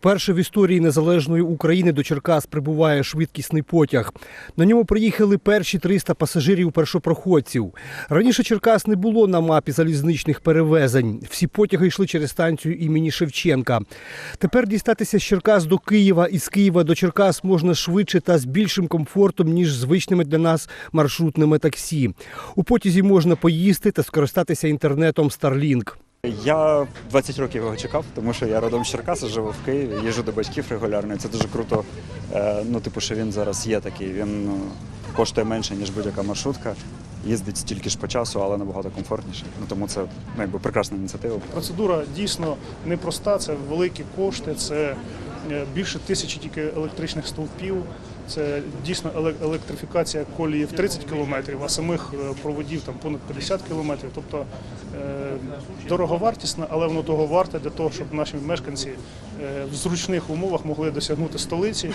Вперше в історії незалежної України до Черкас прибуває швидкісний потяг. На ньому приїхали перші 300 пасажирів першопроходців. Раніше Черкас не було на мапі залізничних перевезень. Всі потяги йшли через станцію імені Шевченка. Тепер дістатися з Черкас до Києва і з Києва до Черкас можна швидше та з більшим комфортом, ніж звичними для нас маршрутними таксі. У потязі можна поїсти та скористатися інтернетом Starlink. Я 20 років його чекав, тому що я родом з Черкаса, живу в Києві, їжджу до батьків регулярно. Це дуже круто. Е, Ну, типу, що він зараз є такий. Він ну, коштує менше, ніж будь-яка маршрутка. Їздить стільки ж по часу, але набагато комфортніше. Ну тому це ну, якби прекрасна ініціатива. Процедура дійсно непроста, це великі кошти, це більше тисячі тільки електричних стовпів. Це дійсно еле- електрифікація в 30 кілометрів, а самих е, проводів там понад 50 кілометрів. Тобто е, дороговартісна, але воно того варте для того, щоб наші мешканці е, в зручних умовах могли досягнути столиці.